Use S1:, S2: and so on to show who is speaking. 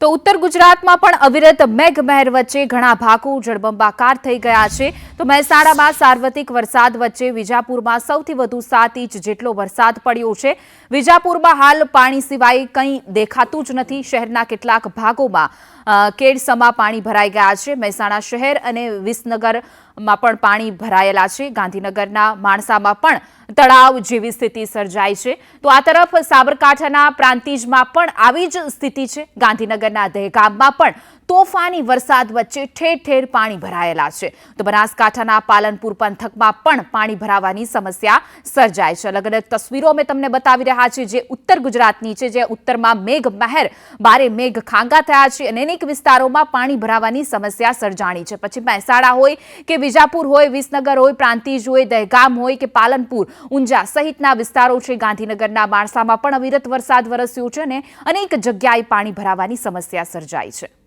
S1: તો ઉત્તર ગુજરાતમાં પણ અવિરત મેઘમહેર વચ્ચે ઘણા ભાગો જળબંબાકાર થઈ ગયા છે. તો મહેસાણામાં સાર્વત્રિક વરસાદ વચ્ચે વિજાપુરમાં સૌથી વધુ સાત ઇંચ જેટલો વરસાદ પડ્યો છે. વિજાપુરમાં હાલ પાણી સિવાય કંઈ દેખાતું જ નથી. શહેરના કેટલાક ભાગોમાં કેડસમાં પાણી ભરાઈ ગયા છે. મહેસાણા શહેર અને વિસનગરમાં પણ પાણી ભરાયેલા છે. ગાંધીનગરના માણસામાં પણ તળાવ જેવી સ્થિતિ સર્જાઈ છે. તો આ તરફ સાબરકાંઠાના પ્રાંતિજમાં પણ આવી જ સ્થિતિ છે. ગાંધીનગરના દહેગામમાં પણ તોફાની વરસાદ વચ્ચે ઠેર ઠેર પાણી ભરાયેલા છે. તો બનાસકાંઠાના પાલનપુર પંથકમાં પણ પાણી ભરાવાની સમસ્યા સર્જાય છે. અલગ અલગ તસવીરો અમે તમને બતાવી રહ્યા છીએ જે ઉત્તર ગુજરાતની છે, જે ઉત્તરમાં મેઘ મહેર બારે મેઘ ખાંગા થયા છે અને અનેક વિસ્તારોમાં પાણી ભરાવાની સમસ્યા સર્જાણી છે. પછી મહેસાણા હોય કે વિજાપુર હોય, વિસનગર હોય, પ્રાંતિજ હોય, દહેગામ હોય કે પાલનપુર, ઊંઝા સહિતના વિસ્તારો છે. ગાંધીનગરના માણસામાં પણ અવિરત વરસાદ વરસ્યો છે અને અનેક જગ્યાએ પાણી ભરાવાની સમસ્યા સર્જાઈ છે.